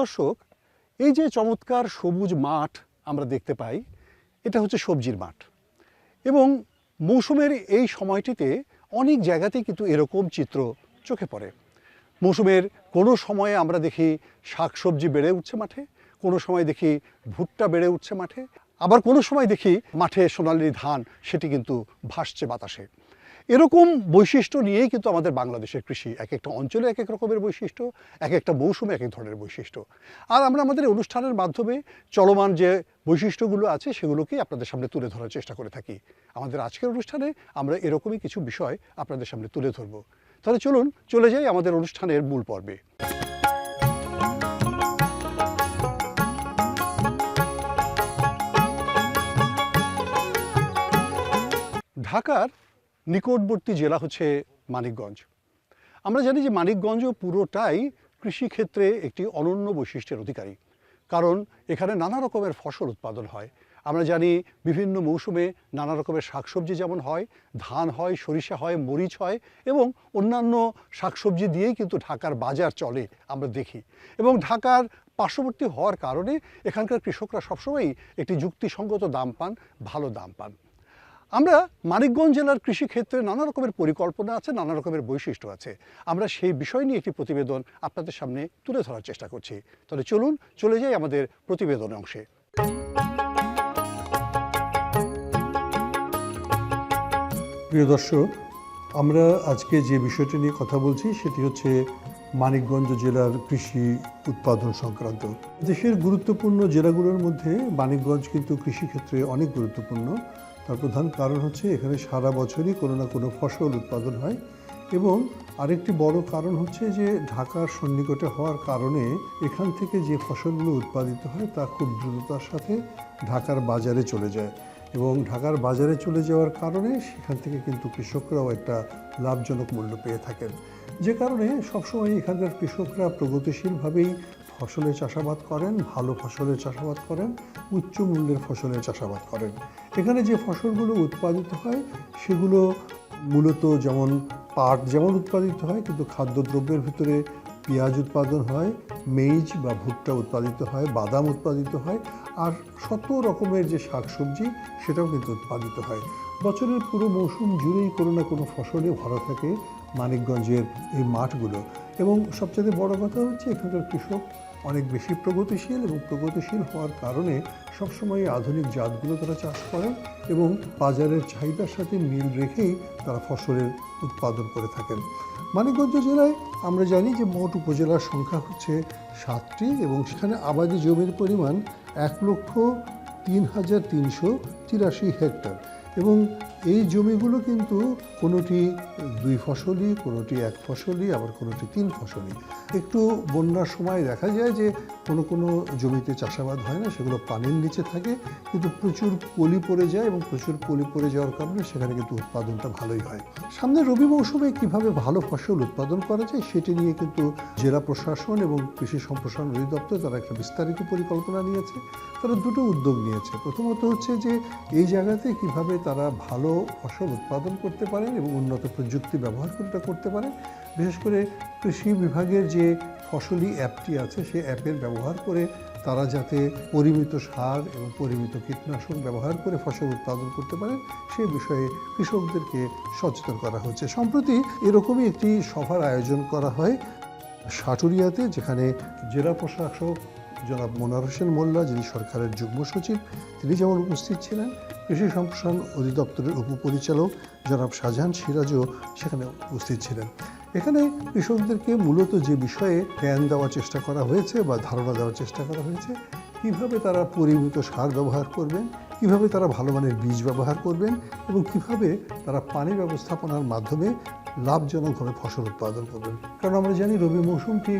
দর্শক, এই যে চমৎকার সবুজ মাঠ আমরা দেখতে পাই, এটা হচ্ছে সবজির মাঠ। এবং মৌসুমের এই সময়টিতে অনেক জায়গাতেই কিন্তু এরকম চিত্র চোখে পড়ে। মৌসুমের কোনো সময়ে আমরা দেখি শাকসবজি বেড়ে উঠছে মাঠে, কোনো সময় দেখি ভুট্টা বেড়ে উঠছে মাঠে, আবার কোনো সময় দেখি মাঠে সোনালি ধান, সেটি কিন্তু ভাসছে বাতাসে। এরকম বৈশিষ্ট্য নিয়েই কিন্তু আমাদের বাংলাদেশের কৃষি এক একটা অঞ্চলে এক এক রকমের বৈশিষ্ট্য, এক একটা মৌসুমে এক এক ধরনের বৈশিষ্ট্য। আর আমরা আমাদের অনুষ্ঠানের মাধ্যমে চলমান যে বৈশিষ্ট্যগুলো আছে সেগুলোকেই আপনাদের সামনে তুলে ধরার চেষ্টা করে থাকি। আমাদের আজকের অনুষ্ঠানে আমরা এরকমই কিছু বিষয় আপনাদের সামনে তুলে ধরব। তাহলে চলুন, চলে যাই আমাদের অনুষ্ঠানের মূল পর্বে। ঢাকার নিকটবর্তী জেলা হচ্ছে মানিকগঞ্জ। আমরা জানি যে মানিকগঞ্জ পুরোটাই কৃষিক্ষেত্রে একটি অনন্য বৈশিষ্ট্যের অধিকারী। কারণ এখানে নানা রকমের ফসল উৎপাদন হয়। আমরা জানি বিভিন্ন মৌসুমে নানা রকমের শাকসবজি যেমন হয়, ধান হয়, সরিষা হয়, মরিচ হয় এবং অন্যান্য শাকসবজি দিয়েই কিন্তু ঢাকার বাজার চলে আমরা দেখি। এবং ঢাকার পার্শ্ববর্তী হওয়ার কারণে এখানকার কৃষকরা সবসময়ই একটি যুক্তিসঙ্গত দাম পান, ভালো দাম পান। আমরা মানিকগঞ্জ জেলার কৃষিক্ষেত্রে নানা রকমের পরিকল্পনা আছে, নানা রকমের বৈশিষ্ট্য আছে। আমরা সেই বিষয় নিয়ে একটি প্রতিবেদন আপনাদের সামনে তুলে ধরার চেষ্টা করছি। তাহলে চলুন, চলে যাই আমাদের প্রতিবেদন অংশে। প্রিয় দর্শক, আমরা আজকে যে বিষয়টি নিয়ে কথা বলছি, সেটি হচ্ছে মানিকগঞ্জ জেলার কৃষি উৎপাদন সংক্রান্ত। দেশের গুরুত্বপূর্ণ জেলাগুলোর মধ্যে মানিকগঞ্জ কিন্তু কৃষিক্ষেত্রে অনেক গুরুত্বপূর্ণ। তার প্রধান কারণ হচ্ছে এখানে সারা বছরই কোনো না কোনো ফসল উৎপাদন হয় এবং আরেকটি বড় কারণ হচ্ছে যে ঢাকার সন্নিকটে হওয়ার কারণে এখান থেকে যে ফসলগুলো উৎপাদিত হয় তা খুব দ্রুততার সাথে ঢাকার বাজারে চলে যায় এবং ঢাকার বাজারে চলে যাওয়ার কারণে সেখান থেকে কিন্তু কৃষকরাও একটা লাভজনক মূল্য পেয়ে থাকেন। যে কারণে সবসময় এখানকার কৃষকরা প্রগতিশীলভাবেই ফসলের চাষাবাদ করেন, ভালো ফসলের চাষাবাদ করেন, উচ্চ মূল্যের ফসলের চাষাবাদ করেন। এখানে যে ফসলগুলো উৎপাদিত হয়, সেগুলো মূলত যেমন পাট যেমন উৎপাদিত হয়, কিন্তু খাদ্যদ্রব্যের ভিতরে পেঁয়াজ উৎপাদন হয়, মেইজ বা ভুট্টা উৎপাদিত হয়, বাদাম উৎপাদিত হয়, আর শত রকমের যে শাকসবজি, সেটাও কিন্তু উৎপাদিত হয়। বছরের পুরো মৌসুম জুড়েই কোনো না কোনো ফসলে ভরা থাকে মানিকগঞ্জের এই মাঠগুলো। এবং সবচেয়ে বড় কথা হচ্ছে, এখানকার কৃষক অনেক বেশি প্রগতিশীল এবং প্রগতিশীল হওয়ার কারণে সবসময় আধুনিক জাতগুলো তারা চাষ করেন এবং বাজারের চাহিদার সাথে মিল রেখেই তারা ফসলের উৎপাদন করে থাকেন। মানিকগঞ্জ জেলায় আমরা জানি যে মোট উপজেলার সংখ্যা হচ্ছে সাতটি এবং সেখানে আবাদি জমির পরিমাণ এক লক্ষ তিন হাজার তিনশো তিরাশি হেক্টর এবং এই জমিগুলো কিন্তু কোনোটি দুই ফসলি, কোনোটি এক ফসলি, আবার কোনোটি তিন ফসলি। একটু বন্যার সময় দেখা যায় যে কোনো কোনো জমিতে চাষাবাদ হয় না, সেগুলো পানির নিচে থাকে, কিন্তু প্রচুর পলি পড়ে যায় এবং প্রচুর পলি পড়ে যাওয়ার কারণে সেখানে কিন্তু উৎপাদনটা ভালোই হয়। সামনে রবি মৌসুমে কীভাবে ভালো ফসল উৎপাদন করা যায় সেটি নিয়ে কিন্তু জেলা প্রশাসন এবং কৃষি সম্প্রসারণ অধিদপ্তর তারা একটা বিস্তারিত পরিকল্পনা নিয়েছে। তারা দুটো উদ্যোগ নিয়েছে। প্রথমত হচ্ছে যে এই জায়গাতে কীভাবে তারা ভালো ফসল উৎপাদন করতে পারেন এবং উন্নত প্রযুক্তি ব্যবহার করে করতে পারেন। বিশেষ করে কৃষি বিভাগের যে ফসলি অ্যাপটি আছে, সেই অ্যাপের ব্যবহার করে তারা যাতে পরিমিত সার এবং পরিমিত কীটনাশক ব্যবহার করে ফসল উৎপাদন করতে পারেন সেই বিষয়ে কৃষকদেরকে সচেতন করা হচ্ছে। সম্প্রতি এরকমই একটি সভার আয়োজন করা হয় সাটুরিয়াতে, যেখানে জেলা প্রশাসক জনাব মোনার হোসেন মোল্লা, যিনি সরকারের যুগ্ম সচিব, তিনি যেমন উপস্থিত ছিলেন, কৃষি সম্প্রসারণ অধিদপ্তরের উপপরিচালক জনাব শাহজাহান সিরাজও সেখানে উপস্থিত ছিলেন। এখানে কৃষকদেরকে মূলত যে বিষয়ে জ্ঞান দেওয়ার চেষ্টা করা হয়েছে বা ধারণা দেওয়ার চেষ্টা করা হয়েছে, কীভাবে তারা পরিমিত সার ব্যবহার করবেন, কীভাবে তারা ভালো মানের বীজ ব্যবহার করবেন এবং কীভাবে তারা পানি ব্যবস্থাপনার মাধ্যমে লাভজনকভাবে ফসল উৎপাদন করবেন। কারণ আমরা জানি রবি মৌসুমটি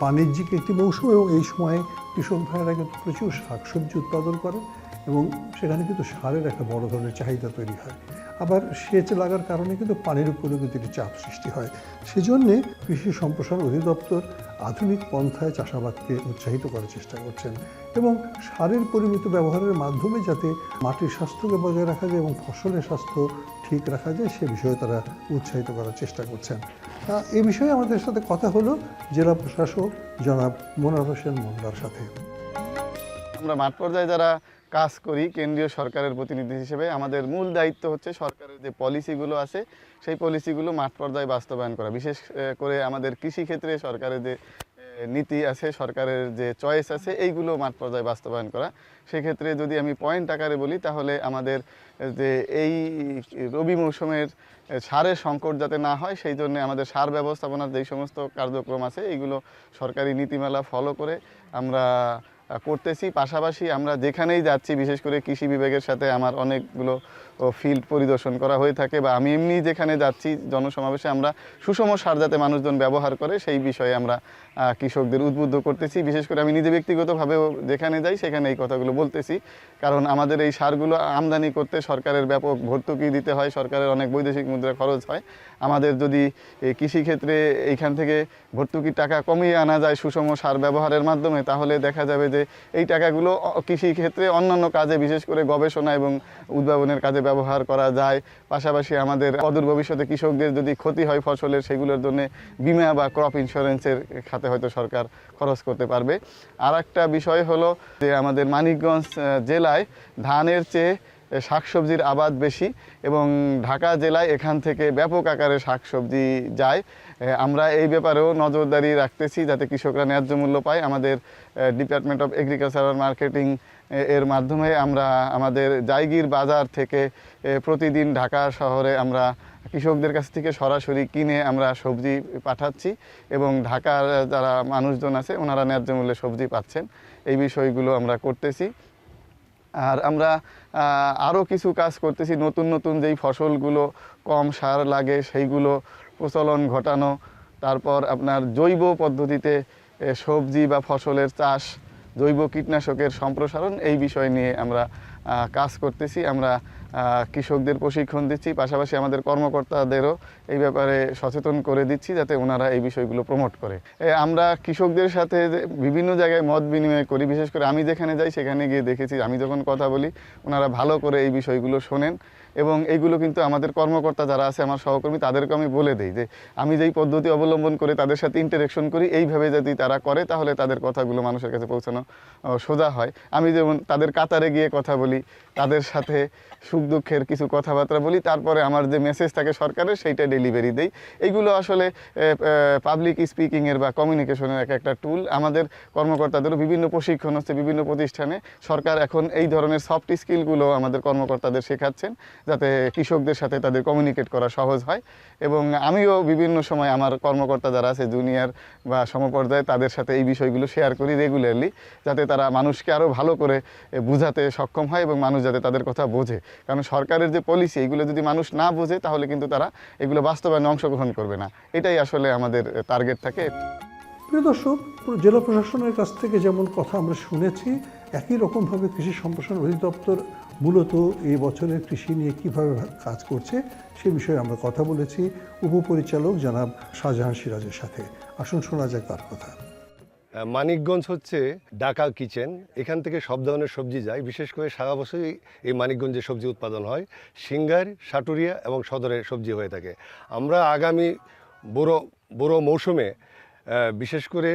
বাণিজ্যিক একটি মৌসুম এবং এই সময়ে কৃষক ভাইয়েরা কিন্তু প্রচুর শাকসবজি উৎপাদন করে এবং সেখানে কিন্তু সারের একটা বড় ধরনের চাহিদা তৈরি হয়। আবার সেচ লাগার কারণে কিন্তু পানির উপরেও কিন্তু একটি চাপ সৃষ্টি হয়। সেজন্যে কৃষি সম্প্রসারণ অধিদপ্তর আধুনিক পন্থায় চাষাবাদকে উৎসাহিত করার চেষ্টা করছেন এবং সারের পরিমিত ব্যবহারের মাধ্যমে যাতে মাটির স্বাস্থ্যকে বজায় রাখা যায় এবং ফসলের স্বাস্থ্য ঠিক রাখা যায়, সে বিষয়ে তারা উৎসাহিত করার চেষ্টা করছেন। এ বিষয়ে আমাদের সাথে কথা হলো জেলা প্রশাসক জনাব মোনার হোসেন মোল্লার সাথে। আমরা মাঠ পর্যায়ে যারা কাজ করি, কেন্দ্রীয় সরকারের প্রতিনিধি হিসেবে, আমাদের মূল দায়িত্ব হচ্ছে সরকারের যে পলিসিগুলো আছে, সেই পলিসিগুলো মাঠ পর্যায়ে বাস্তবায়ন করা। বিশেষ করে আমাদের কৃষি ক্ষেত্রে সরকারের যে নীতি আছে, সরকারের যে চয়েস আছে, এইগুলো মাঠ পর্যায়ে বাস্তবায়ন করা। সেক্ষেত্রে যদি আমি পয়েন্ট আকারে বলি, তাহলে আমাদের যে এই রবি মৌসুমের সারের সংকট যাতে না হয়, সেই জন্য আমাদের সার ব্যবস্থাপনার যেই সমস্ত কার্যক্রম আছে, এইগুলো সরকারি নীতিমালা ফলো করে আমরা করতেছি। পাশাপাশি আমরা যেখানেই যাচ্ছি, বিশেষ করে কৃষি বিভাগের সাথে আমার অনেকগুলো ফিল্ড পরিদর্শন করা হয়ে থাকে বা আমি এমনি যেখানে যাচ্ছি জনসমাবেশে আমরা সুষম সার যাতে মানুষজন ব্যবহার করে, সেই বিষয়ে আমরা কৃষকদের উদ্বুদ্ধ করতেছি। বিশেষ করে আমি নিজে ব্যক্তিগতভাবেও যেখানে যাই সেখানে এই কথাগুলো বলতেছি। কারণ আমাদের এই সারগুলো আমদানি করতে সরকারের ব্যাপক ভর্তুকি দিতে হয়, সরকারের অনেক বৈদেশিক মুদ্রা খরচ হয়। আমাদের যদি কৃষিক্ষেত্রে এইখান থেকে ভর্তুকির টাকা কমিয়ে আনা যায় সুষম সার ব্যবহারের মাধ্যমে, তাহলে দেখা যাবে যে এই টাকাগুলো কৃষিক্ষেত্রে অন্যান্য কাজে, বিশেষ করে গবেষণা এবং উদ্ভাবনের কাজে ব্যবহার করা যায়। পাশাপাশি আমাদের অদূর ভবিষ্যতে কৃষকদের যদি ক্ষতি হয় ফসলের, সেগুলোর জন্য বিমা বা ক্রপ ইন্স্যুরেন্সের খাতে হয়তো সরকার খরচ করতে পারবে। আর একটা বিষয় হলো যে আমাদের মানিকগঞ্জ জেলায় ধানের চেয়ে শাকসবজির আবাদ বেশি এবং ঢাকা জেলায় এখান থেকে ব্যাপক আকারে শাকসবজি যায়। আমরা এই ব্যাপারেও নজরদারি রাখতেছি যাতে কৃষকরা ন্যায্য মূল্য পায়। আমাদের ডিপার্টমেন্ট অফ এগ্রিকালচারাল মার্কেটিং এর মাধ্যমে আমরা আমাদের জায়গির বাজার থেকে প্রতিদিন ঢাকা শহরে আমরা কৃষকদের কাছ থেকে সরাসরি কিনে আমরা সবজি পাঠাচ্ছি এবং ঢাকার যারা মানুষজন আছে, ওনারা ন্যায্য মূল্যে সবজি পাচ্ছেন। এই বিষয়গুলো আমরা করতেছি। আর আমরা আরও কিছু কাজ করতেছি। নতুন নতুন যেই ফসলগুলো কম সার লাগে, সেইগুলো প্রচলন ঘটানো, তারপর আপনার জৈব পদ্ধতিতে সবজি বা ফসলের চাষ, জৈব কীটনাশকের সম্প্রসারণ, এই বিষয় নিয়ে আমরা কাজ করতেছি। আমরা কৃষকদের প্রশিক্ষণ দিচ্ছি, পাশাপাশি আমাদের কর্মকর্তাদেরও এই ব্যাপারে সচেতন করে দিচ্ছি যাতে ওনারা এই বিষয়গুলো প্রমোট করে। আমরা কৃষকদের সাথে বিভিন্ন জায়গায় মত বিনিময় করি, বিশেষ করে আমি যেখানে যাই সেখানে গিয়ে দেখেছি, আমি যখন কথা বলি, ওনারা ভালো করে এই বিষয়গুলো শোনেন এবং এইগুলো কিন্তু আমাদের কর্মকর্তা যারা আছে, আমার সহকর্মী তাদেরকে আমি বলে দিই যে, আমি যেই পদ্ধতি অবলম্বন করে তাদের সাথে ইন্টারেকশন করি, এইভাবে যদি তারা করে, তাহলে তাদের কথাগুলো মানুষের কাছে পৌঁছানো সোজা হয়। আমি যেমন তাদের কাতারে গিয়ে কথা বলি, তাদের সাথে সুখ দুঃখের কিছু কথাবার্তা বলি, তারপরে আমার যে মেসেজ থাকে সরকারের, সেইটা ডেলিভারি দেই। এইগুলো আসলে পাবলিক স্পিকিংয়ের বা কমিউনিকেশনের এক একটা টুল আমাদের কর্মকর্তাদেরও বিভিন্ন প্রশিক্ষণ হচ্ছে বিভিন্ন প্রতিষ্ঠানে। সরকার এখন এই ধরনের সফট স্কিলগুলো আমাদের কর্মকর্তাদের শেখাচ্ছেন, যাতে কৃষকদের সাথে তাদের কমিউনিকেট করা সহজ হয়। এবং আমিও বিভিন্ন সময় আমার কর্মকর্তা যারা আছে জুনিয়র বা সমপর্যায়ে, তাদের সাথে এই বিষয়গুলো শেয়ার করি রেগুলারলি যাতে তারা মানুষকে আরও ভালো করে বুঝাতে সক্ষম হয় এবং মানুষ যাতে তাদের কথা বোঝে। কারণ সরকারের যে পলিসি এগুলো যদি মানুষ না বোঝে, তাহলে কিন্তু তারা এগুলো বাস্তবায়নে অংশগ্রহণ করবে না। এটাই আসলে আমাদের টার্গেট থাকে। প্রিয় দর্শক জেলা প্রশাসনের কাছ থেকে যেমন কথা আমরা শুনেছি, একই রকমভাবে কৃষি সম্প্রসারণ অধিদপ্তর মূলত এই বছরের কৃষি নিয়ে কীভাবে কাজ করছে, সে বিষয়ে আমরা কথা বলেছি। উপপরিচালক জনাব শাহজাহান সিরাজের সাথে। আসুন শোনা যাক তার কথা। মানিকগঞ্জ হচ্ছে ডাকা কিচেন। এখান থেকে সব ধরনের সবজি যায়। বিশেষ করে সারা বছরই এই মানিকগঞ্জে সবজি উৎপাদন হয়। সিঙ্গার, সাটুরিয়া এবং সদরে সবজি হয়ে থাকে। আমরা আগামী বড় বড় মৌসুমে বিশেষ করে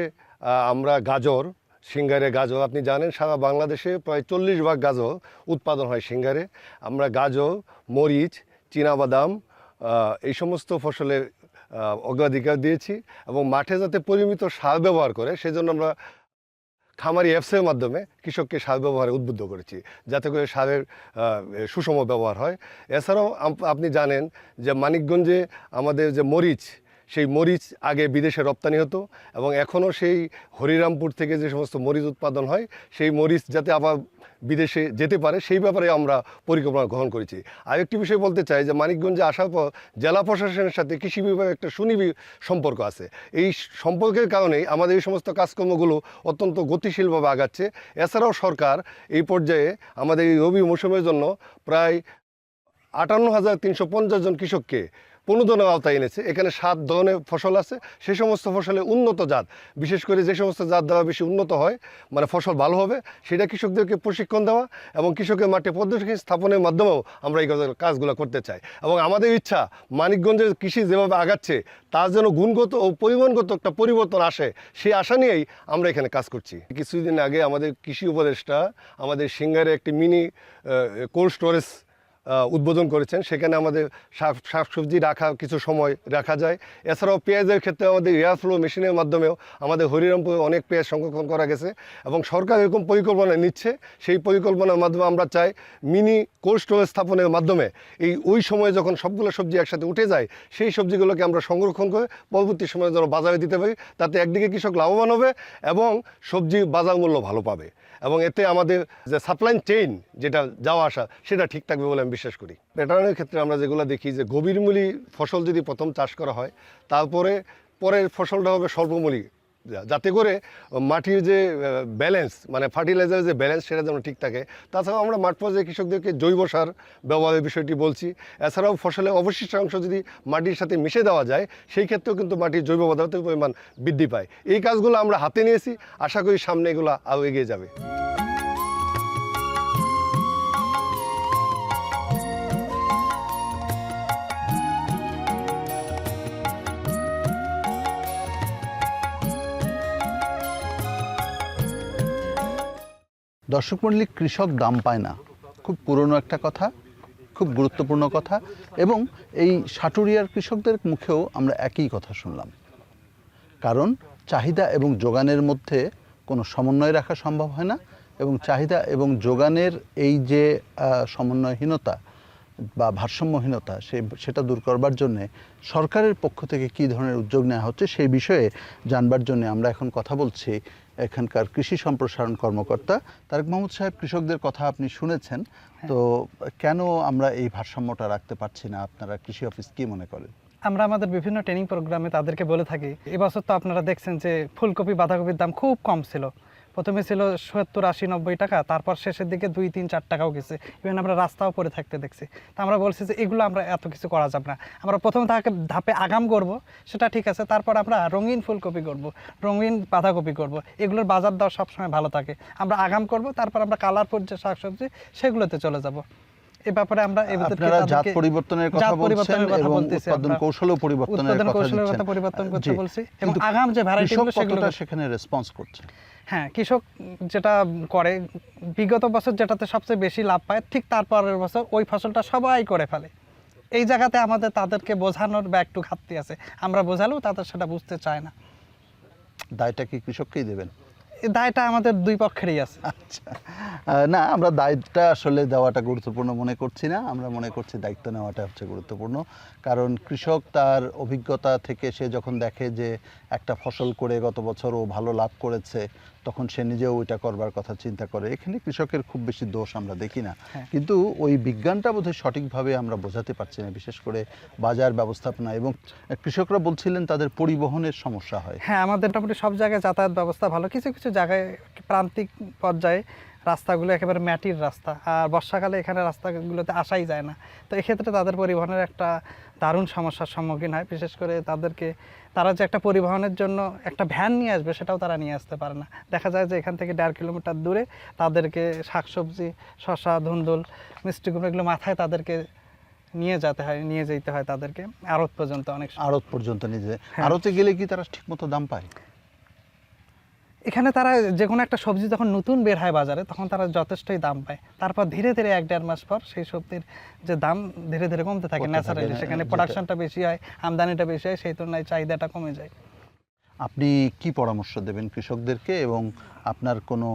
আমরা গাজর, সিঙ্গারে গাজর। আপনি জানেন, সারা বাংলাদেশে প্রায় চল্লিশ ভাগ গাজর উৎপাদন হয় সিঙ্গারে। আমরা গাজর, মরিচ, চীনাবাদাম এই সমস্ত ফসলের অগ্রাধিকার দিয়েছি এবং মাঠে যাতে পরিমিত সার ব্যবহার করে, সেজন্য আমরা খামারি অ্যাপসের মাধ্যমে কৃষককে সার ব্যবহারে উদ্বুদ্ধ করেছি, যাতে করে সারের সুষম ব্যবহার হয়। এছাড়াও আপনি জানেন যে মানিকগঞ্জে আমাদের যে মরিচ সেই মরিচ আগে বিদেশে রপ্তানি হতো এবং এখনও সেই হরিরামপুর থেকে যে সমস্ত মরিচ উৎপাদন হয়, সেই মরিচ যাতে আবার বিদেশে যেতে পারে, সেই ব্যাপারে আমরা পরিকল্পনা গ্রহণ করেছি। আরেকটি বিষয় বলতে চাই যে মানিকগঞ্জে আসার পর জেলা প্রশাসনের সাথে কৃষি বিভাগের একটা সুনিবি সম্পর্ক আছে। এই সম্পর্কের কারণেই আমাদের এই সমস্ত কাজকর্মগুলো অত্যন্ত গতিশীলভাবে আগাচ্ছে। এছাড়াও সরকার এই পর্যায়ে আমাদের এই রবি মৌসুমের জন্য প্রায় আটান্ন হাজার তিনশো পঞ্চাশ জন কৃষককে প্রণোদনের আওতায় এনেছে। এখানে সাত ধরনের ফসল আছে। সেই সমস্ত ফসলে উন্নত জাত, বিশেষ করে যে সমস্ত জাত দেওয়া বেশি উন্নত হয় মানে ফসল ভালো হবে, সেটা কৃষকদেরকে প্রশিক্ষণ দেওয়া এবং কৃষকের মাঠে পদ্ধতি স্থাপনের মাধ্যমেও আমরা এই কাজগুলো করতে চাই। এবং আমাদের ইচ্ছা, মানিকগঞ্জের কৃষি যেভাবে আগাচ্ছে, তার যেন গুণগত ও পরিমাণগত একটা পরিবর্তন আসে, সেই আশা নিয়েই আমরা এখানে কাজ করছি। কিছুদিন আগে আমাদের কৃষি উপদেষ্টা, আমাদের সিঙ্গারে একটি মিনি কোল্ড স্টোরেজ উদ্বোধন করেছেন। সেখানে আমাদের শাক শাকসবজি রাখা কিছু সময় রাখা যায়। এছাড়াও পেঁয়াজের ক্ষেত্রে আমাদের এয়ার ফ্লো মেশিনের মাধ্যমেও আমাদের হরিরামপুরে অনেক পেঁয়াজ সংরক্ষণ করা গেছে এবং সরকার এরকম পরিকল্পনা নিচ্ছে। সেই পরিকল্পনার মাধ্যমে আমরা চাই মিনি কোল্ড স্টোরেজ স্থাপনের মাধ্যমে এই ওই সময়ে যখন সবগুলো সবজি একসাথে উঠে যায়, সেই সবজিগুলোকে আমরা সংরক্ষণ করে পরবর্তী সময়ে যেন বাজারে দিতে পারি, তাতে একদিকে কৃষক লাভবান হবে এবং সবজি বাজার মূল্য ভালো পাবে। এবং এতে আমাদের যে সাপ্লাই চেইন যেটা যাওয়া আসা, সেটা ঠিক থাকবে বলে আমি বিশ্বাস করি। প্যাটার্নের ক্ষেত্রে আমরা যেগুলো দেখি যে গভীরমূলী ফসল যদি প্রথম চাষ করা হয়, তারপরে পরের ফসলটা হবে স্বল্পমূলী। যাতে করে মাটির যে ব্যালেন্স মানে ফার্টিলাইজারের যে ব্যালেন্স সেটা যেন ঠিক থাকে। তাছাড়াও আমরা মাঠ পর্যায়ে কৃষকদেরকে জৈব সার ব্যবহারের বিষয়টি বলছি। এছাড়াও ফসলের অবশিষ্টাংশ যদি মাটির সাথে মিশে দেওয়া যায়, সেই ক্ষেত্রেও কিন্তু মাটির জৈব পদার্থের পরিমাণ বৃদ্ধি পায়। এই কাজগুলো আমরা হাতে নিয়েছি। আশা করি সামনে এগুলো আরও এগিয়ে যাবে। দর্শক মণ্ডলী, কৃষক দাম পায় না। খুব পুরনো একটা কথা, খুব গুরুত্বপূর্ণ কথা এবং এই সাটুরিয়ার কৃষকদের মুখেও আমরা একই কথা শুনলাম। কারণ চাহিদা এবং যোগানের মধ্যে কোনো সমন্বয় রাখা সম্ভব হয় না এবং চাহিদা এবং যোগানের এই যে সমন্বয়হীনতা বা ভারসাম্যহীনতা সে, সেটা দূর করবার জন্যে সরকারের পক্ষ থেকে কী ধরনের উদ্যোগ নেওয়া হচ্ছে সেই বিষয়ে জানবার জন্য আমরা এখন কথা বলছি এখানকার কৃষি সম্প্রসারণ কর্মকর্তা তারেক মাহমুদ সাহেব কৃষকদের কথা আপনি শুনেছেন। তো কেন আমরা এই ভারসাম্যটা রাখতে পারছি না? আপনারা কৃষি অফিস কি মনে করেন? আমরা আমাদের বিভিন্ন ট্রেনিং প্রোগ্রামে তাদেরকে বলে থাকি এবছর তো আপনারা দেখছেন যে ফুলকপি বাঁধাকপির দাম খুব কম ছিল। প্রথমে ছিল সত্তর আশি নব্বই টাকা তারপর শেষের দিকে দুই তিন চার টাকাও গেছে। ইভেন আমরা রাস্তাও পরে থাকতে দেখছি। তা আমরা বলছি যে এগুলো আমরা এত কিছু করা যাবে না। আমরা প্রথমে তাকে ধাপে আগাম করব সেটা ঠিক আছে। তারপর আমরা রঙিন ফুলকপি করব রঙিন বাঁধাকপি করব। এগুলোর বাজার দর সবসময় ভালো থাকে। আমরা আগাম করব তারপর আমরা কালারফুল যে শাকসবজি সেগুলোতে চলে যাব। এ ব্যাপারে আমরা আপনারা জাত পরিবর্তনের কথা বলছেন এবং উৎপাদন। কৌশলও পরিবর্তনের উৎপাদন কথা কৌশলের কথা পরিবর্তন করতে বলছি। এবং আগাম যে ভ্যারাইটি কৃষক সেগুলো সেখানে রেসপন্স করছে? হ্যাঁ কৃষক যেটা করে বিগত বছর যেটাতে সবচেয়ে বেশি লাভ পায় ঠিক তারপরের বছর ওই ফসলটা সবাই করে ফেলে। এই জায়গাতে আমাদের তাদেরকে বোঝানোর বা একটু ঘাটতি আছে। আমরা বোঝালেও তাদের সেটা বুঝতে চায় না। দায়টা কি কৃষককেই দেবেন? এই দায়টা আমাদের দুই পক্ষেরই আছে। আচ্ছা। না আমরা দায়িত্বটা আসলে দেওয়াটা গুরুত্বপূর্ণ মনে করছি না। আমরা মনে করছি দায়িত্ব নেওয়াটা হচ্ছে গুরুত্বপূর্ণ। কারণ কৃষক তার অভিজ্ঞতা থেকে সে যখন দেখে যে একটা ফসল করে গত বছর ও ভালো লাভ করেছে তখন সে নিজেও ওইটা করবার কথা চিন্তা করে। এখানে কৃষকের খুব বেশি দোষ আমরা দেখি না। হ্যাঁ। কিন্তু ওই বিজ্ঞানটা বোধহয় সঠিকভাবে আমরা বোঝাতে পারছি না বিশেষ করে বাজার ব্যবস্থাপনা এবং কৃষকরা বলছিলেন তাদের পরিবহনের সমস্যা হয়। হ্যাঁ আমাদের মোটামুটি সব জায়গায় যাতায়াত ব্যবস্থা ভালো। কিছু কিছু জায়গায় প্রান্তিক পর্যায়ে রাস্তাগুলো একেবারে ম্যাটির রাস্তা আর বর্ষাকালে এখানে রাস্তাগুলোতে আসাই যায় না। তো এক্ষেত্রে তাদের পরিবহনের একটা দারুণ সমস্যার সম্মুখীন হয়। বিশেষ করে তাদেরকে তারা যে একটা পরিবহনের জন্য একটা ভ্যান নিয়ে আসবে সেটাও তারা নিয়ে আসতে পারে না। দেখা যায় যে এখান থেকে দেড় কিলোমিটার দূরে তাদেরকে শাকসবজি শশা ধুন্দুল মিষ্টি কুমড়ো এগুলো মাথায় তাদেরকে নিয়ে যেতে হয় নিয়ে যেতে হয় তাদেরকে আড়ত পর্যন্ত অনেক। আড়ত পর্যন্ত নিজে হ্যাঁ। আড়তে গেলে কি তারা ঠিকমতো দাম পায়? এখানে তারা যে কোনো একটা সবজি যখন নতুন বের হয় বাজারে তখন তারা যথেষ্টই দাম পায়। তারপর ধীরে ধীরে এক দেড় মাস পর সেই সবজির যে দাম ধীরে ধীরে কমতে থাকে ন্যাচারালি সেখানে প্রোডাকশনটা বেশি হয় আমদানিটা বেশি হয় সেই তুলনায় চাহিদাটা কমে যায়। আপনি কি পরামর্শ দেবেন কৃষকদেরকে এবং আপনার কোনো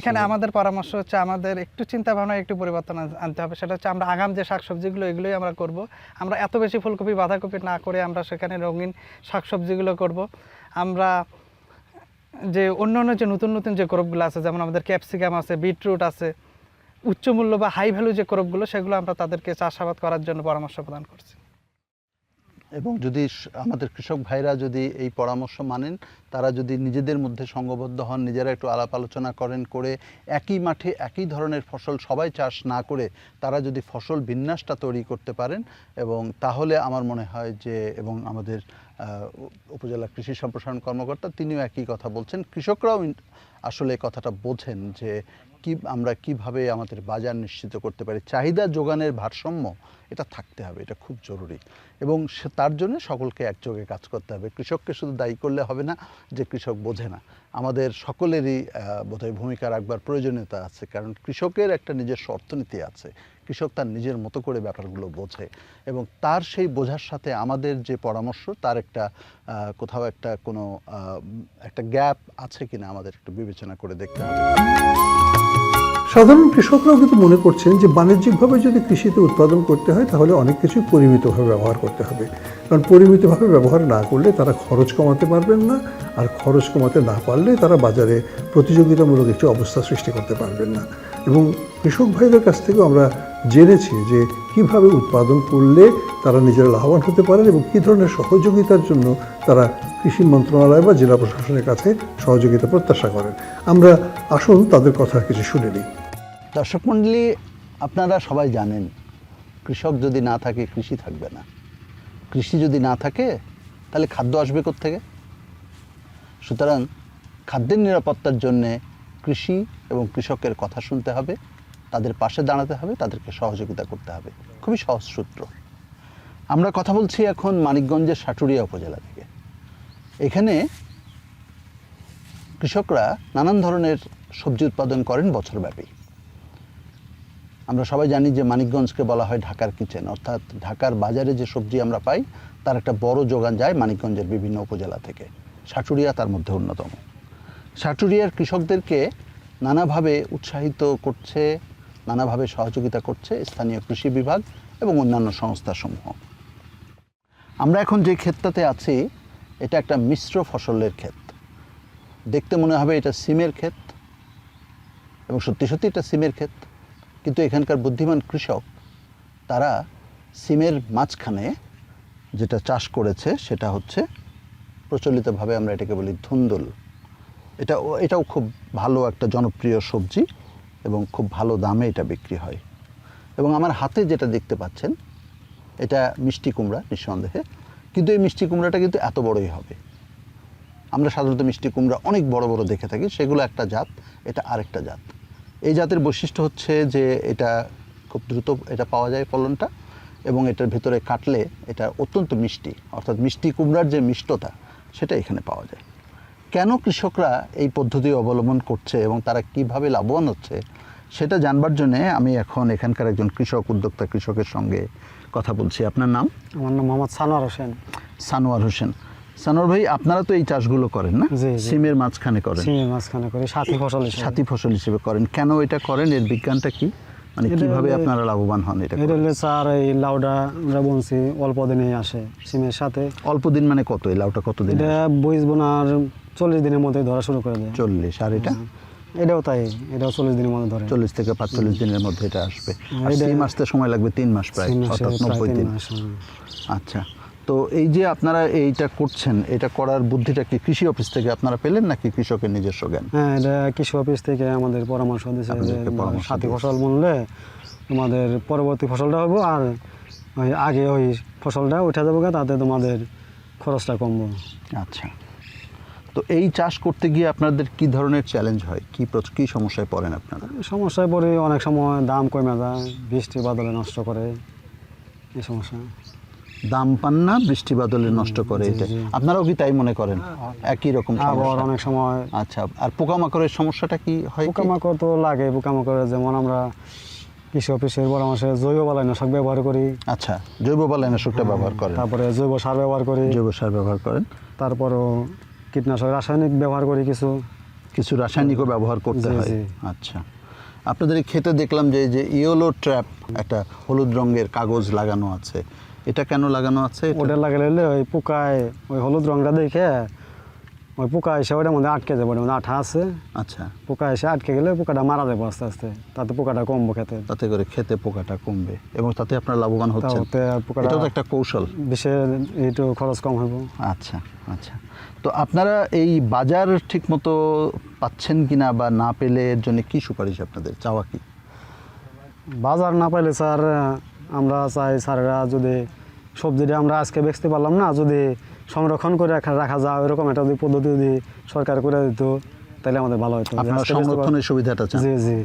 এখানে আমাদের পরামর্শ হচ্ছে আমাদের একটু চিন্তা ভাবনা একটু পরিবর্তন আনতে হবে। সেটা হচ্ছে আমরা আগাম যে শাকসবজিগুলো এগুলোই আমরা করব। আমরা এত বেশি ফুলকপি বাঁধাকপি না করে আমরা সেখানে রঙিন শাকসবজিগুলো করব। আমরা যে অন্য অন্য যে নতুন নতুন যে ক্রপগুলো আছে, যেমন আমাদের ক্যাপসিকাম আছে বিটরুট আছে উচ্চ মূল্য বা হাই ভ্যালু যে ক্রপগুলো সেগুলো আমরা তাদেরকে চাষাবাদ করার জন্য পরামর্শ প্রদান করছি। এবং যদি আমাদের কৃষক ভাইরা যদি এই পরামর্শ মানেন, তারা যদি নিজেদের মধ্যে সঙ্গবদ্ধ হন, নিজেরা একটু আলাপ আলোচনা করেন, করে একই মাঠে একই ধরনের ফসল সবাই চাষ না করে তারা যদি ফসল বিন্যাসটা তৈরি করতে পারেন, এবং তাহলে আমার মনে হয় যে, এবং আমাদের উপজেলা কৃষি সম্প্রসারণ কর্মকর্তা তিনিও একই কথা বলছেন। কৃষকরাও আসলে কথাটা বোঝেন যে কি আমরা কীভাবে আমাদের বাজার নিশ্চিত করতে পারি? চাহিদা যোগানের ভারসাম্য এটা থাকতে হবে, এটা খুব জরুরি। এবং সে তার জন্য সকলকে একযোগে কাজ করতে হবে। কৃষককে শুধু দায়ী করলে হবে না, যে কৃষক বোঝে না। আমাদের সকলেরই বোধহয় ভূমিকা রাখবার প্রয়োজনীয়তা আছে। কারণ কৃষকের একটা নিজস্ব অর্থনীতি আছে। কৃষক তার নিজের মতো করে ব্যাপারগুলো বোঝে। এবং তার সেই বোঝার সাথে আমাদের যে পরামর্শ, তার একটা কোথাও একটা কোনো একটা গ্যাপ আছে কিনা আমাদের একটু বিবেচনা করে দেখতে হবে। সাধারণ কৃষকরাও কিন্তু মনে করছেন যে বাণিজ্যিকভাবে যদি কৃষিতে উৎপাদন করতে হয়, তাহলে অনেক কিছুই পরিমিতভাবে ব্যবহার করতে হবে। কারণ পরিমিতভাবে ব্যবহার না করলে তারা খরচ কমাতে পারবেন না, আর খরচ কমাতে না পারলে তারা বাজারে প্রতিযোগিতামূলক একটি অবস্থা সৃষ্টি করতে পারবেন না। এবং কৃষক ভাইদের কাছ থেকেও আমরা জেনেছি যে কীভাবে উৎপাদন করলে তারা নিজেরা লাভবান হতে পারেন এবং কী ধরনের সহযোগিতার জন্য তারা কৃষি মন্ত্রণালয় বা জেলা প্রশাসনের কাছে সহযোগিতা প্রত্যাশা করেন। আমরা আসুন তাদের কথা কিছু শুনে নিই। দর্শক মণ্ডলী, আপনারা সবাই জানেন, কৃষক যদি না থাকে, কৃষি থাকবে না। কৃষি যদি না থাকে, তাহলে খাদ্য আসবে থেকে সুতরাং খাদ্যের নিরাপত্তার জন্যে কৃষি এবং কৃষকের কথা শুনতে হবে। তাদের পাশে দাঁড়াতে হবে, তাদেরকে সহযোগিতা করতে হবে। খুবই সহজ সূত্র। আমরা কথা বলছি এখন মানিকগঞ্জের সাটুরিয়া উপজেলা থেকে। এখানে কৃষকরা নানান ধরনের সবজি উৎপাদন করেন বছরব্যাপী। আমরা সবাই জানি যে মানিকগঞ্জকে বলা হয় ঢাকার কিচেন, অর্থাৎ ঢাকার বাজারে যে সবজি আমরা পাই, তার একটা বড় যোগান যায় মানিকগঞ্জের বিভিন্ন উপজেলা থেকে। সাটুরিয়া তার মধ্যে অন্যতম। সাটুরিয়ার কৃষকদেরকে নানাভাবে উৎসাহিত করছে নানাভাবে সহযোগিতা করছে স্থানীয় কৃষি বিভাগ এবং অন্যান্য সংস্থাসমূহ। আমরা এখন যে ক্ষেতটাতে আছি, এটা একটা মিশ্র ফসলের ক্ষেত। দেখতে মনে হবে এটা সিমের ক্ষেত এবং সত্যি সত্যি এটা সিমের ক্ষেত। কিন্তু এখানকার বুদ্ধিমান কৃষক, তারা সিমের মাঝখানে যেটা চাষ করেছে, সেটা হচ্ছে প্রচলিতভাবে আমরা এটাকে বলি ধুন্দুল। এটা এটাও খুব ভালো একটা জনপ্রিয় সবজি। এবং খুব ভালো দামে এটা বিক্রি হয়। এবং আমার হাতে যেটা দেখতে পাচ্ছেন, এটা মিষ্টি কুমড়া নিঃসন্দেহে, কিন্তু এই মিষ্টি কুমড়াটা কিন্তু এত বড়ই হবে। আমরা সাধারণত মিষ্টি কুমড়া অনেক বড় বড় দেখে থাকি, সেগুলো একটা জাত, এটা আরেকটা জাত। এই জাতের বৈশিষ্ট্য হচ্ছে যে এটা খুব দ্রুত এটা পাওয়া যায় ফলনটা, এবং এটার ভিতরে কাটলে এটা অত্যন্ত মিষ্টি, অর্থাৎ মিষ্টি কুমড়ার যে মিষ্টতা, সেটা এখানে পাওয়া যায়। কেন কৃষকরা এই পদ্ধতি অবলম্বন করছে এবং তারা কীভাবে লাভবান হচ্ছে সেটা জানবার জন্যে আমি এখন এখানকার একজন কৃষক উদ্যোক্তা কৃষকের সঙ্গে কথা বলছি। আপনার নাম? আমার নাম মোহাম্মদ সানোয়ার হোসেন। সানোয়ার হোসেন। সানোয়ার ভাই আপনারা তো এই চাষগুলো করেন না। সিমের মাঝখানে করেন। সিমের মাঝখানে করি সাথী ফসল সাথী ফসল হিসেবে করেন। কেন এটা করেন? এর বিজ্ঞানটা কি? মানে কীভাবে আপনারা লাভবান হন এটা এটা? হলে স্যার এই লাউডা আমরা বলছি অল্প দিনেই আসে সিমের সাথে। অল্প দিন মানে কত? এই লাউটা কত দিন এটা বইজ বোনার চল্লিশ দিনের মধ্যে ধরা শুরু করে দেয়। চল্লিশ আর এটা? এটাও তাই এটাও চল্লিশ দিনের মধ্যে ধরে। চল্লিশ থেকে পাঁচচল্লিশ দিনের মধ্যে এটা আসবে। আর এটা- সিম আসতে সময় লাগবে তিন মাস প্রায় অর্থাৎ নব্বই দিন। আচ্ছা তো এই যে আপনারা এইটা করছেন এটা করার বুদ্ধিটা কি কৃষি অফিস থেকে আপনারা পেলেন নাকি কৃষকের নিজস্ব জ্ঞান? হ্যাঁ এটা কৃষি অফিস থেকে আমাদের পরামর্শ দিয়েছে যে সাথী ফসল মূল্যে তোমাদের পরবর্তী ফসলটা হব আর ওই আগে ওই ফসলটা উঠে দেবো তাতে তোমাদের খরচটা কমবো। আচ্ছা। তো এই চাষ করতে গিয়ে আপনাদের কি ধরনের চ্যালেঞ্জ হয়? কি কি সমস্যায় পড়েন আপনারা? সমস্যায় পড়ে অনেক সময় দাম কমে যায় বৃষ্টি বাদলে নষ্ট করে এই সমস্যা। দাম পান না বৃষ্টি বাদলে নষ্ট করে এটা আপনারাও কি তাই মনে করেন? একই রকম আবার অনেক সময় আচ্ছা আর পোকামাকড়ের সমস্যাটা কি হয় পোকামাকড় তো লাগে পোকামাকড় যেমন আমরা কৃষি অফিসের পরামর্শে জৈব বালাইনাশক ব্যবহার করি। আচ্ছা জৈব বালাইনাশকটা ব্যবহার করেন। তারপরে জৈব সার ব্যবহার করি। জৈব সার ব্যবহার করেন। তারপরও কীটনাশক রাসায়নিক ব্যবহার করি কিছু। কিছু রাসায়নিকও ব্যবহার করতে হয়। আচ্ছা। আপনাদের ক্ষেতে দেখলাম যে যে ইয়েলো ট্র্যাপ একটা হলুদ রঙের কাগজ লাগানো আছে। এটা কেন লাগানো আছে ওটা লাগালে ওই পোকায় ওই হলুদ রঙটা দেখে ওই পোকা এসে ওটার মধ্যে আটকে যাবে ওটার মধ্যে আঠা আছে। আচ্ছা। পোকা এসে আটকে গেলে পোকাটা মারা যাবে আস্তে আস্তে। তাতে পোকাটা কমবো খেতে। তাতে করে খেতে পোকাটা কমবে এবং তাতে আপনার লাভবান হচ্ছেন। তাতে পোকাটা তো একটা কৌশল। বিশেষ একটু খরচ কম হবে আচ্ছা আচ্ছা। তো আপনারা এই বাজার ঠিকমতো পাচ্ছেন কিনা বা না পেলে এর জন্য কী সুপারিশ আপনাদের? চাওয়া কি? বাজার না পাইলে স্যার আমরা চাই স্যারেরা যদি সবজিটা আমরা আজকে বেচতে পারলাম না যদি সংরক্ষণ করে রাখা যায় ওইরকম একটা যদি পদ্ধতি যদি সরকার করে দিত তাহলে আমাদের ভালো হতো। সংরক্ষণের সুবিধাটা জি জি।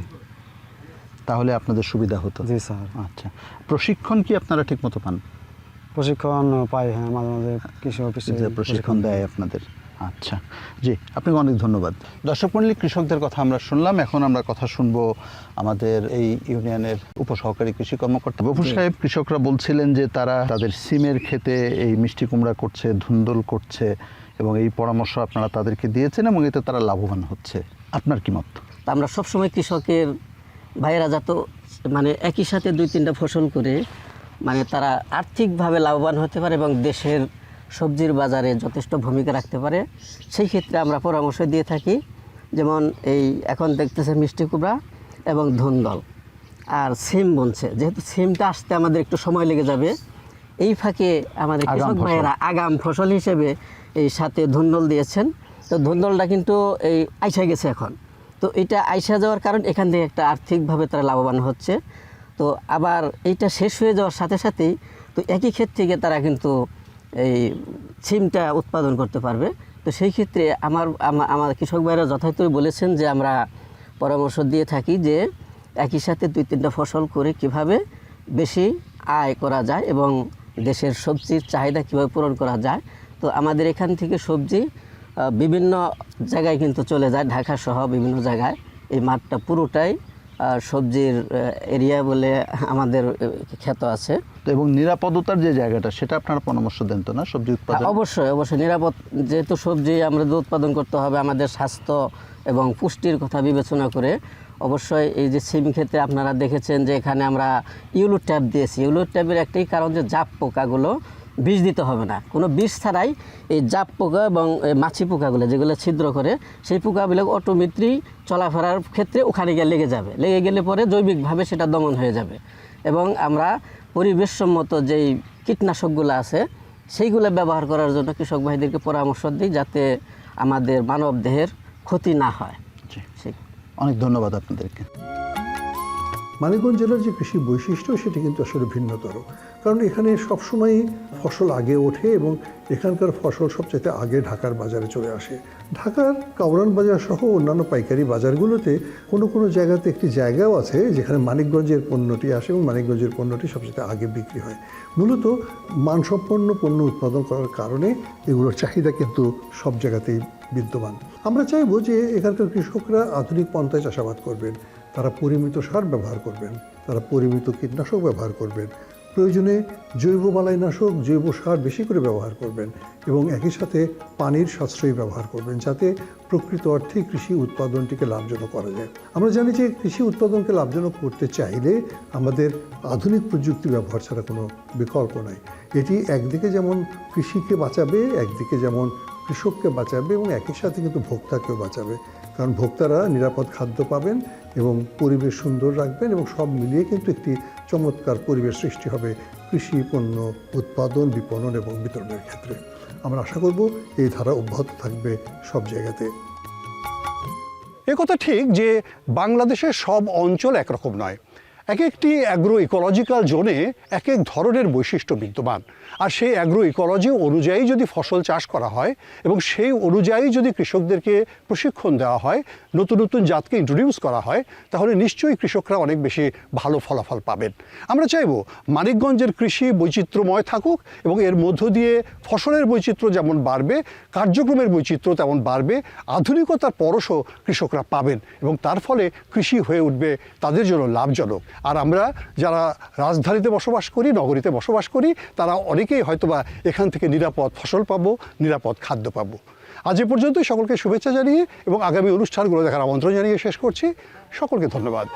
তাহলে আপনাদের সুবিধা হতো। জি স্যার। আচ্ছা। প্রশিক্ষণ কি আপনারা ঠিকমতো পান? প্রশিক্ষণ পাই হ্যাঁ মাঝে মাঝে কৃষি অফিসে যে প্রশিক্ষণ দেয় আপনাদের। আচ্ছা। জি আপনাকে অনেক ধন্যবাদ। দর্শক মণ্ডলী কৃষকদের কথা আমরা শুনলাম। এখন আমরা কথা শুনব আমাদের এই ইউনিয়নের উপসহকারী কৃষি কর্মকর্তা গফুর সাহেব। কৃষকরা বলছিলেন যে তারা তাদের সিমের ক্ষেতে এই মিষ্টি কুমড়া করছে ধুন্দল করছে এবং এই পরামর্শ আপনারা তাদেরকে দিয়েছেন এবং এতে তারা লাভবান হচ্ছে। আপনার কি মত? আমরা সবসময় কৃষকের ভাইয়েরা যত মানে একই সাথে দুই তিনটা ফসল করে মানে তারা আর্থিকভাবে লাভবান হতে পারে এবং দেশের সবজির বাজারে যথেষ্ট ভূমিকা রাখতে পারে। সেই ক্ষেত্রে আমরা পরামর্শ দিয়ে থাকি যেমন এই এখন দেখতেছে মিষ্টি কুমড়া এবং ধুন্দল। আর সিম বনছে যেহেতু সিমটা আসতে আমাদের একটু সময় লেগে যাবে এই ফাঁকে আমাদের কৃষক ভাইয়েরা আগাম ফসল হিসেবে এই সাথে ধুন্দল দিয়েছেন। তো ধুন্দলটা কিন্তু এই আইসা গেছে এখন। তো এটা আইসা যাওয়ার কারণ এখান থেকে একটা আর্থিকভাবে তারা লাভবান হচ্ছে। তো আবার এইটা শেষ হয়ে যাওয়ার সাথে সাথেই তো একই ক্ষেত থেকে তারা কিন্তু এই সিমটা উৎপাদন করতে পারবে। তো সেই ক্ষেত্রে আমার আমার কৃষক ভাইরা যথার্থই বলেছেন যে আমরা পরামর্শ দিয়ে থাকি যে একই সাথে দুই তিনটা ফসল করে কীভাবে বেশি আয় করা যায় এবং দেশের সবজির চাহিদা কীভাবে পূরণ করা যায়। তো আমাদের এখান থেকে সবজি বিভিন্ন জায়গায় কিন্তু চলে যায়, ঢাকা সহ বিভিন্ন জায়গায়। এই মাঠটা পুরোটাই সবজির এরিয়া বলে আমাদের খ্যাত আছে। তো এবং নিরাপদতার যে জায়গাটা সেটা আপনারা পরামর্শ দেন তো না? সবজি উৎপাদন? অবশ্যই অবশ্যই। নিরাপদ যেহেতু সবজি আমরা উৎপাদন করতে হবে আমাদের স্বাস্থ্য এবং পুষ্টির কথা বিবেচনা করে অবশ্যই এই যে সিম ক্ষেত্রে আপনারা দেখেছেন যে এখানে আমরা ইউলো ট্যাপ দিয়েছি। ইউলো ট্যাপের একটাই কারণ যে জাপ পোকাগুলো বিষ দিতে হবে না। কোনো বিষ ছাড়াই এই জাপ পোকা এবং এই মাছি পোকাগুলো যেগুলো ছিদ্র করে সেই পোকাগুলো অটোমেট্রি চলাফেরার ক্ষেত্রে ওখানে গিয়ে লেগে যাবে। লেগে গেলে পরে জৈবিকভাবে সেটা দমন হয়ে যাবে। এবং আমরা পরিবেশসম্মত যেই কীটনাশকগুলো আছে সেইগুলো ব্যবহার করার জন্য কৃষক ভাইদেরকে পরামর্শ দিই যাতে আমাদের মানব দেহের ক্ষতি না হয়। অনেক ধন্যবাদ আপনাদেরকে। মানিকগঞ্জ জেলার যে কৃষি বৈশিষ্ট্য, সেটি কিন্তু আসলে ভিন্নতর। কারণ এখানে সবসময় ফসল আগে ওঠে এবং এখানকার ফসল সবচাইতে আগে ঢাকার বাজারে চলে আসে। ঢাকার কাউরান বাজার সহ অন্যান্য পাইকারি বাজারগুলোতে কোনো কোনো জায়গাতে একটি জায়গাও আছে যেখানে মানিকগঞ্জের পণ্যটি আসে এবং মানিকগঞ্জের পণ্যটি সবচেয়ে আগে বিক্রি হয়। মূলত মানসম্পন্ন পণ্য উৎপাদন করার কারণে এগুলোর চাহিদা কিন্তু সব জায়গাতেই বিদ্যমান। আমরা চাইব যে এখানকার কৃষকরা আধুনিক পন্থায় চাষাবাদ করবেন। তারা পরিমিত সার ব্যবহার করবেন, তারা পরিমিত কীটনাশক ব্যবহার করবেন। প্রয়োজনে জৈব বালাইনাশক, জৈব সার বেশি করে ব্যবহার করবেন এবং একই সাথে পানির সাশ্রয়ী ব্যবহার করবেন যাতে প্রকৃত অর্থে কৃষি উৎপাদনটিকে লাভজনক করা যায়। আমরা জানি যে কৃষি উৎপাদনকে লাভজনক করতে চাইলে আমাদের আধুনিক প্রযুক্তি ব্যবহার ছাড়া কোনো বিকল্প নাই। এটি একদিকে যেমন কৃষিকে বাঁচাবে, একদিকে যেমন কৃষককে বাঁচাবে এবং একই সাথে কিন্তু ভোক্তাকেও বাঁচাবে। কারণ ভোক্তারা নিরাপদ খাদ্য পাবেন এবং পরিবেশ সুন্দর রাখবেন এবং সব মিলিয়ে কিন্তু একটি চমৎকার পরিবেশ সৃষ্টি হবে কৃষি পণ্য উৎপাদন, বিপণন এবং বিতরণের ক্ষেত্রে। আমরা আশা করব এই ধারা অব্যাহত থাকবে সব জায়গাতে। একথা ঠিক যে বাংলাদেশের সব অঞ্চল একরকম নয়। এক একটি অ্যাগ্রো ইকোলজিক্যাল জোনে এক এক ধরনের বৈশিষ্ট্য বিদ্যমান। আর সেই অ্যাগ্রো ইকোলজি অনুযায়ী যদি ফসল চাষ করা হয় এবং সেই অনুযায়ী যদি কৃষকদেরকে প্রশিক্ষণ দেওয়া হয়, নতুন নতুন জাতকে ইন্ট্রোডিউস করা হয়, তাহলে নিশ্চয়ই কৃষকরা অনেক বেশি ভালো ফলাফল পাবেন। আমরা চাইব মানিকগঞ্জের কৃষি বৈচিত্র্যময় থাকুক এবং এর মধ্য দিয়ে ফসলের বৈচিত্র্য যেমন বাড়বে, কার্যক্রমের বৈচিত্র্য তেমন বাড়বে আধুনিকতার পরশও কৃষকরা পাবেন এবং তার ফলে কৃষি হয়ে উঠবে তাদের জন্য লাভজনক। আর আমরা যারা রাজধানীতে বসবাস করি, নগরীতে বসবাস করি, তারা অনেকেই হয়তোবা এখান থেকে নিরাপদ ফসল পাব, নিরাপদ খাদ্য পাবো। আজ এ পর্যন্তই সকলকে শুভেচ্ছা জানিয়ে এবং আগামী অনুষ্ঠানগুলো দেখার আমন্ত্রণ জানিয়ে শেষ করছি। সকলকে ধন্যবাদ।